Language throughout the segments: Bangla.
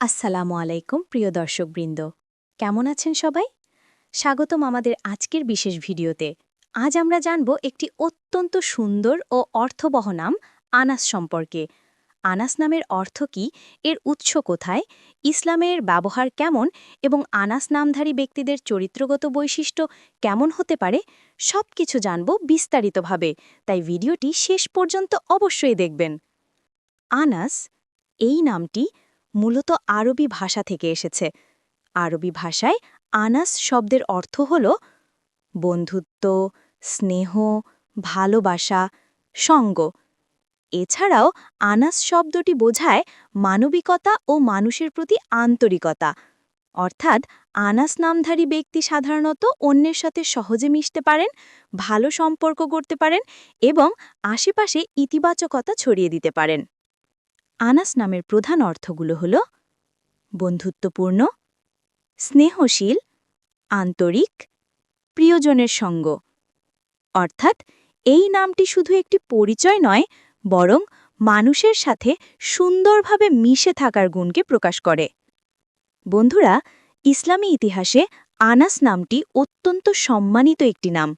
আসসালামু আলাইকুম, প্রিয় দর্শকবৃন্দ। কেমন আছেন সবাই? স্বাগতম আমাদের আজকের বিশেষ ভিডিওতে। আজ আমরা জানব একটি অত্যন্ত সুন্দর ও অর্থবহ নাম, আনাস সম্পর্কে। আনাস নামের অর্থ কি? এর উৎস কোথায়? ইসলামের ব্যবহার কেমন? এবং আনাস নামধারী ব্যক্তিদের চরিত্রগত বৈশিষ্ট্য কেমন হতে পারে? সব কিছু জানব বিস্তারিতভাবে। তাই ভিডিওটি শেষ পর্যন্ত অবশ্যই দেখবেন। আনাস, এই নামটি মূলত আরবি ভাষা থেকে এসেছে। আরবি ভাষায় আনাস শব্দের অর্থ হল বন্ধুত্ব, স্নেহ, ভালোবাসা, সঙ্গ। এছাড়াও আনাস শব্দটি বোঝায় মানবিকতা ও মানুষের প্রতি আন্তরিকতা। অর্থাৎ আনাস নামধারী ব্যক্তি সাধারণত অন্যের সাথে সহজে মিশতে পারেন, ভালো সম্পর্ক করতে পারেন এবং আশেপাশে ইতিবাচকতা ছড়িয়ে দিতে পারেন। আনাস নামের প্রধান অর্থগুলো হল বন্ধুত্বপূর্ণ, স্নেহশীল, আন্তরিক, প্রিয়জনের সঙ্গ। অর্থাৎ এই নামটি শুধু একটি পরিচয় নয়, বরং মানুষের সাথে সুন্দরভাবে মিশে থাকার গুণকে প্রকাশ করে। বন্ধুরা, ইসলামী ইতিহাসে আনাস নামটি অত্যন্ত সম্মানিত একটি নাম।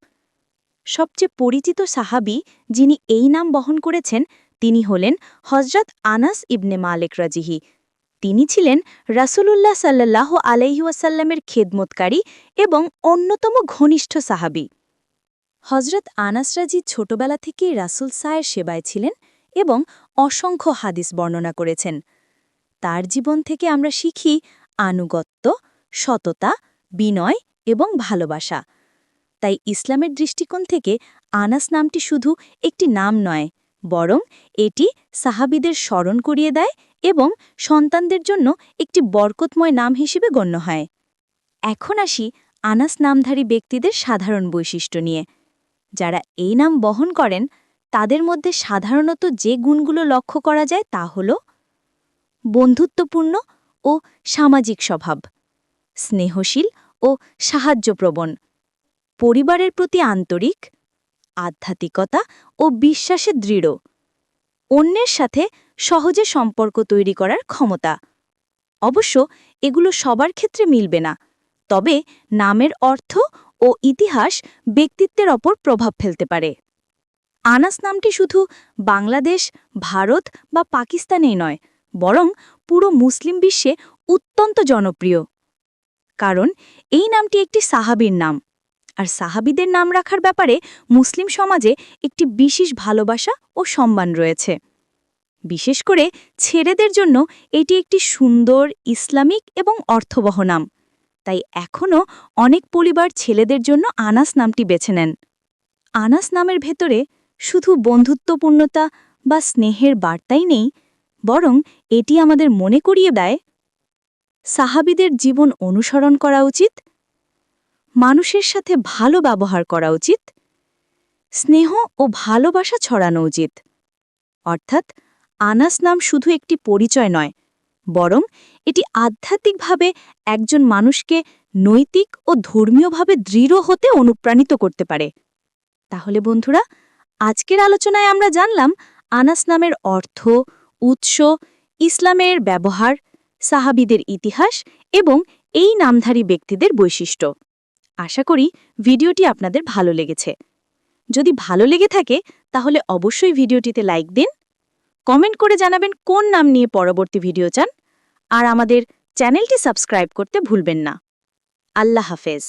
সবচেয়ে পরিচিত সাহাবি যিনি এই নাম বহন করেছেন তিনি হলেন হজরত আনাস ইবনে মালেক রাজিহি। তিনি ছিলেন রাসূলুল্লাহ সাল্লাহ আলাইহুয়াসাল্লামের খেদমতকারী এবং অন্যতম ঘনিষ্ঠ সাহাবি। হজরত আনাস রাজি ছোটবেলা থেকেই রাসুল সায়ের সেবায় ছিলেন এবং অসংখ্য হাদিস বর্ণনা করেছেন। তার জীবন থেকে আমরা শিখি আনুগত্য, সততা, বিনয় এবং ভালোবাসা। তাই ইসলামের দৃষ্টিকোণ থেকে আনাস নামটি শুধু একটি নাম নয় বরং এটি সাহাবিদের স্মরণ করিয়ে দেয় এবং সন্তানদের জন্য একটি বরকতময় নাম হিসেবে গণ্য হয়। এখন আসি আনাস নামধারী ব্যক্তিদের সাধারণ বৈশিষ্ট্য নিয়ে। যারা এই নাম বহন করেন, তাদের মধ্যে সাধারণত যে গুণগুলো লক্ষ্য করা যায় তা হল বন্ধুত্বপূর্ণ ও সামাজিক স্বভাব, স্নেহশীল ও সাহায্যপ্রবণ, পরিবারের প্রতি আন্তরিক আধ্যাত্মিকতা ও বিশ্বাসে দৃঢ়। অন্যের সাথে সহজে সম্পর্ক তৈরি করার ক্ষমতা। অবশ্য এগুলো সবার ক্ষেত্রে মিলবে না, তবে নামের অর্থ ও ইতিহাস ব্যক্তিত্বের ওপর প্রভাব ফেলতে পারে। আনাস নামটি শুধু বাংলাদেশ, ভারত বা পাকিস্তানেই নয়, বরং পুরো মুসলিম বিশ্বে অত্যন্ত জনপ্রিয়। কারণ এই নামটি একটি সাহাবীর নাম। আর সাহাবিদের নাম রাখার ব্যাপারে মুসলিম সমাজে একটি বিশেষ ভালোবাসা ও সম্মান রয়েছে। বিশেষ করে ছেলেদের জন্য এটি একটি সুন্দর, ইসলামিক এবং অর্থবহ নাম। তাই এখনও অনেক পরিবার ছেলেদের জন্য আনাস নামটি বেছে নেন। আনাস নামের ভেতরে শুধু বন্ধুত্বপূর্ণতা বা স্নেহের বার্তাই নেই, বরং এটি আমাদের মনে করিয়ে দেয়, সাহাবিদের জীবন অনুসরণ করা উচিত মানুষের সাথে ভালো ব্যবহার করা উচিত, স্নেহ ও ভালোবাসা ছড়ানো উচিত। অর্থাৎ, আনাস নাম শুধু একটি পরিচয় নয়, বরং এটি আধ্যাত্মিকভাবে একজন মানুষকে নৈতিক ও ধর্মীয়ভাবে দৃঢ় হতে অনুপ্রাণিত করতে পারে। তাহলে বন্ধুরা, আজকের আলোচনায় আমরা জানলাম আনাস নামের অর্থ, উৎস, ইসলামের ব্যবহার, সাহাবিদের ইতিহাস এবং এই নামধারী ব্যক্তিদের বৈশিষ্ট্য। আশা করি ভিডিওটি আপনাদের ভালো লেগেছে। যদি ভালো লেগে থাকে, তাহলে অবশ্যই ভিডিওটিতে লাইক দিন, কমেন্ট করে জানাবেন কোন নাম নিয়ে পরবর্তী ভিডিও চান, আর আমাদের চ্যানেলটি সাবস্ক্রাইব করতে ভুলবেন না। আল্লাহ হাফেজ।